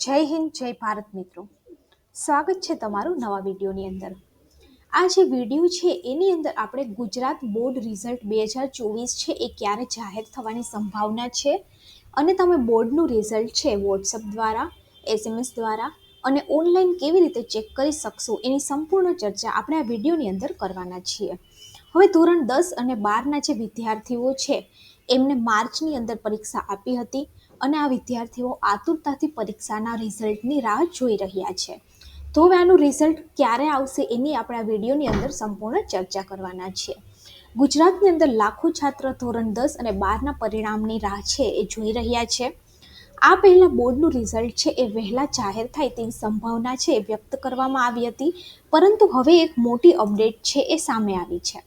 જય હિન્દ, જય ભારત મિત્રો. સ્વાગત છે તમારું નવા વિડીયોની અંદર. આ જે વીડિયો છે, એની અંદર આપણે ગુજરાત બોર્ડ રિઝલ્ટ બે હજાર ચોવીસ છે, એ ક્યારે જાહેર થવાની સંભાવના છે? અને તમે બોર્ડનું રિઝલ્ટ છે, વોટ્સઅપ દ્વારા, એસએમએસ દ્વારા, અને ઓનલાઈન કેવી રીતે ચેક કરી શકશો, એની સંપૂર્ણ ચર્ચા આપણે આ વિડીયોની અંદર કરવાના છીએ. હવે ધોરણ દસ અને બારના જે વિદ્યાર્થીઓ છે એમને માર્ચની અંદર પરીક્ષા આપી હતી અને આ વિદ્યાર્થીઓ આતુરતાથી પરીક્ષાના રિઝલ્ટની રાહ જોઈ રહ્યા છે. તો હવે આનું રિઝલ્ટ ક્યારે આવશે એની આપણે આ વિડીયોની અંદર સંપૂર્ણ ચર્ચા કરવાના છીએ. ગુજરાતની અંદર લાખો છાત્ર ધોરણ દસ અને બારના પરિણામની રાહ છે એ જોઈ રહ્યા છે. આ પહેલાં બોર્ડનું રિઝલ્ટ છે એ વહેલા જાહેર થાય તેવી સંભાવના છે એ વ્યક્ત કરવામાં આવી હતી, પરંતુ હવે એક મોટી અપડેટ છે એ સામે આવી છે.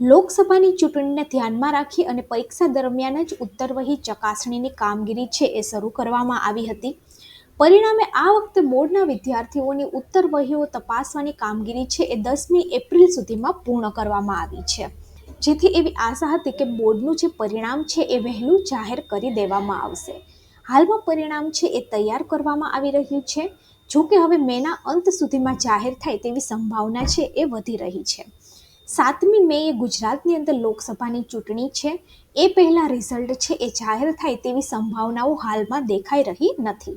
લોકસભાની ચૂંટણીને ધ્યાનમાં રાખી અને પરીક્ષા દરમિયાન જ ઉત્તરવહી ચકાસણીની કામગીરી છે એ શરૂ કરવામાં આવી હતી. પરિણામે આ વખતે બોર્ડના વિદ્યાર્થીઓની ઉત્તરવહીઓ તપાસવાની કામગીરી છે એ દસમી એપ્રિલ સુધીમાં પૂર્ણ કરવામાં આવી છે. જેથી એવી આશા હતી કે બોર્ડનું જે પરિણામ છે એ વહેલું જાહેર કરી દેવામાં આવશે. હાલમાં પરિણામ છે એ તૈયાર કરવામાં આવી રહ્યું છે. જો કે હવે મેના અંત સુધીમાં જાહેર થાય તેવી સંભાવના છે એ વધી રહી છે. સાતમી મે એ ગુજરાતની અંદર લોકસભાની ચૂંટણી છે. એ પહેલાં રિઝલ્ટ છે એ જાહેર થાય તેવી સંભાવનાઓ હાલમાં દેખાઈ રહી નથી.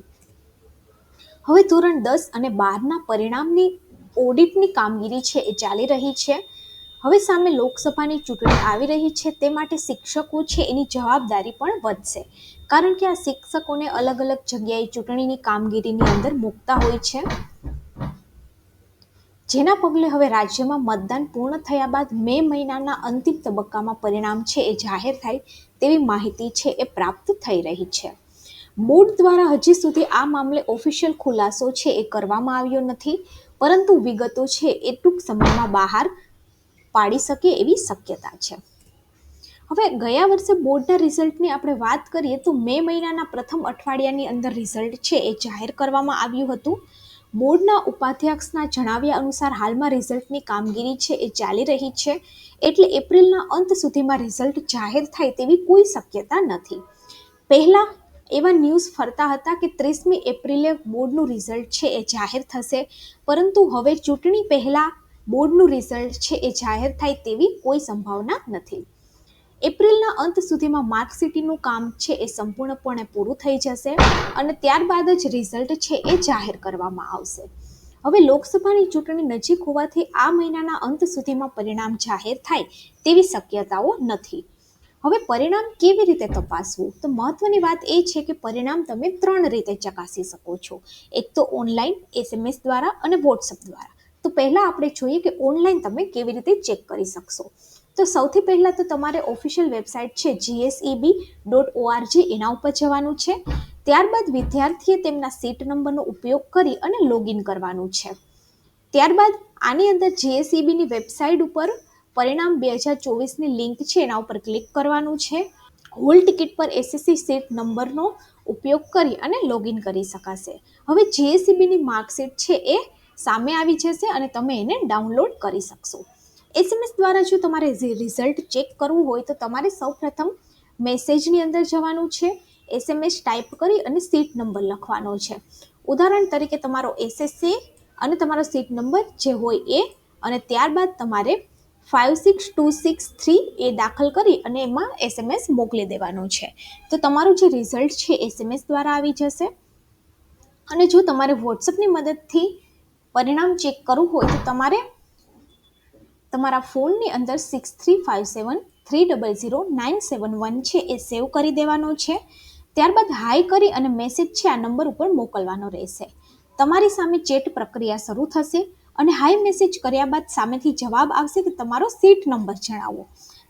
હવે ધોરણ દસ અને બારના પરિણામની ઓડિટની કામગીરી છે એ ચાલી રહી છે. હવે સામે લોકસભાની ચૂંટણી આવી રહી છે તે માટે શિક્ષકો છે એની જવાબદારી પણ વધશે. કારણ કે આ શિક્ષકોને અલગ અલગ જગ્યાએ ચૂંટણીની કામગીરીની અંદર મૂકતા હોય છે. જેના પગલે હવે રાજ્યમાં મતદાન પૂર્ણ થયા બાદ મે મહિનાના અંતિમ તબક્કામાં પરિણામ છે એ જાહેર થાય તેવી માહિતી છે એ પ્રાપ્ત થઈ રહી છે. બોર્ડ દ્વારા હજી સુધી આ મામલે ઓફિશિયલ ખુલાસો છે એ કરવામાં આવ્યો નથી, પરંતુ વિગતો છે એ ટૂંક સમયમાં બહાર પાડી શકે એવી શક્યતા છે. હવે ગયા વર્ષે બોર્ડના રિઝલ્ટની આપણે વાત કરીએ તો મે મહિનાના પ્રથમ અઠવાડિયાની અંદર રિઝલ્ટ છે એ જાહેર કરવામાં આવ્યું હતું. બોર્ડના ઉપાધ્યક્ષના જણાવ્યા અનુસાર હાલમાં રિઝલ્ટની કામગીરી છે એ ચાલી રહી છે. એટલે એપ્રિલના અંત સુધીમાં રિઝલ્ટ જાહેર થાય તેવી કોઈ શક્યતા નથી. પહેલાં એવા ન્યૂઝ ફરતા હતા કે ત્રીસમી એપ્રિલે બોર્ડનું રિઝલ્ટ છે એ જાહેર થશે. પરંતુ હવે ચૂંટણી પહેલાં બોર્ડનું રિઝલ્ટ છે એ જાહેર થાય તેવી કોઈ સંભાવના નથી. એપ્રિલના અંત સુધીમાં માર્કશીટનું કામ છે એ સંપૂર્ણપણે પૂરું થઈ જશે અને ત્યારબાદ જ રિઝલ્ટ છે એ જાહેર કરવામાં આવશે. હવે લોકસભાની ચૂંટણી નજીક હોવાથી આ મહિનાના અંત સુધીમાં પરિણામ જાહેર થાય તેવી શક્યતાઓ નથી. હવે પરિણામ કેવી રીતે તપાસવું? તો મહત્વની વાત એ છે કે પરિણામ તમે ત્રણ રીતે ચકાસી શકો છો. એક તો ઓનલાઈન એસએમએસ દ્વારા અને વોટ્સઅપ દ્વારા. તો પહેલાં આપણે જોઈએ કે ઓનલાઈન તમે કેવી રીતે ચેક કરી શકશો. તો સૌથી પહેલાં તો તમારે ઓફિશિયલ વેબસાઇટ છે જીએસઈબી ડોટ ઓઆરજી એના ઉપર જવાનું છે. ત્યારબાદ વિદ્યાર્થીએ તેમના સીટ નંબરનો ઉપયોગ કરી અને લોગિન કરવાનું છે. ત્યારબાદ આની અંદર જીએસઈબીની વેબસાઇટ ઉપર પરિણામ બે હજાર ચોવીસની લિંક છે એના ઉપર ક્લિક કરવાનું છે. હોલ ટિકિટ પર એસએસસી સીટ નંબરનો ઉપયોગ કરી અને લોગિન કરી શકાશે. હવે જીએસસીબીની માર્કશીટ છે એ સામે આવી જશે અને તમે એને ડાઉનલોડ કરી શકશો. એસએમએસ દ્વારા જો તમારે રિઝલ્ટ ચેક કરવું હોય તો તમારે સૌપ્રથમ મેસેજની અંદર જવાનું છે. એસએમએસ ટાઈપ કરી અને સીટ નંબર લખવાનો છે. ઉદાહરણ તરીકે તમારો એસએસસી અને તમારો સીટ નંબર જે હોય એ અને ત્યારબાદ તમારે five six two six three એ દાખલ કરી અને એમાં એસએમએસ મોકલી દેવાનું છે. તો તમારું જે રિઝલ્ટ છે એસએમએસ દ્વારા આવી જશે. અને જો તમારે વોટ્સઅપની મદદથી પરિણામ ચેક કરવું હોય તો તમારે તમારા ફોનની અંદર six three five seven three double zero nine seven one છે એ સેવ કરી દેવાનો છે. ત્યારબાદ હાઈ કરી અને મેસેજ છે આ નંબર ઉપર મોકલવાનો રહેશે. તમારી સામે ચેટ પ્રક્રિયા શરૂ થશે અને હાઈ મેસેજ કર્યા બાદ સામેથી જવાબ આવશે કે તમારો સીટ નંબર જણાવો.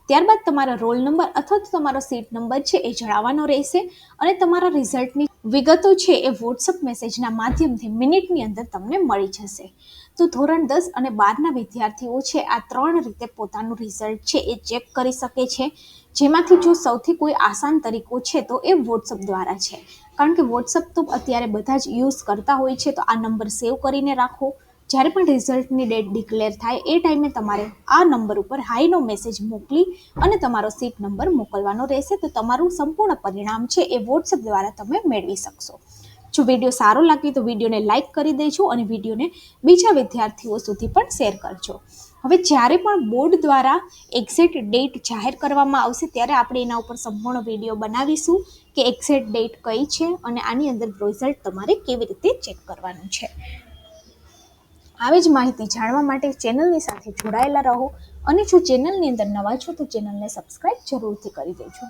ત્યારબાદ તમારો રોલ નંબર અથવા તો તમારો સીટ નંબર છે એ જણાવવાનો રહેશે અને તમારા રિઝલ્ટની વિગતો છે એ વોટ્સઅપ મેસેજના માધ્યમથી મિનિટની અંદર તમને મળી જશે. તો ધોરણ દસ અને બારના વિદ્યાર્થીઓ છે, આ ત્રણ રીતે પોતાનું રિઝલ્ટ છે એ ચેક કરી શકે છે. જેમાંથી જો સૌથી કોઈ આસાન તરીકો છે તો એ વોટ્સઅપ દ્વારા છે. કારણ કે વોટ્સઅપ તો અત્યારે બધા જ યુઝ કરતા હોય છે, તો આ નંબર સેવ કરીને રાખો. જ્યારે પણ રિઝલ્ટની ડેટ ડિક્લેર થાય એ ટાઈમે તમારે આ નંબર ઉપર હાઈનો મેસેજ મોકલી અને તમારો સીટ નંબર મોકલવાનો રહેશે. તો તમારું સંપૂર્ણ પરિણામ છે એ વોટ્સએપ દ્વારા તમે મેળવી શકશો. જો વીડિયો સારો લાગે તો વિડીયોને લાઇક કરી દેજો અને વિડીયોને બીજા વિદ્યાર્થીઓ સુધી પણ શેર કરજો. હવે જ્યારે પણ બોર્ડ દ્વારા એક્ઝેક્ટ ડેટ જાહેર કરવામાં આવશે ત્યારે આપણે એના ઉપર સંપૂર્ણ વીડિયો બનાવીશું કે એક્ઝેક્ટ ડેટ કઈ છે અને આની અંદર રિઝલ્ટ તમારે કેવી રીતે ચેક કરવાનું છે. આવી જ માહિતી જાણવા માટે ચેનલની સાથે જોડાયેલા રહો અને જો ચેનલની અંદર નવા છો તો ચેનલને સબસ્ક્રાઈબ જરૂરથી કરી દેજો.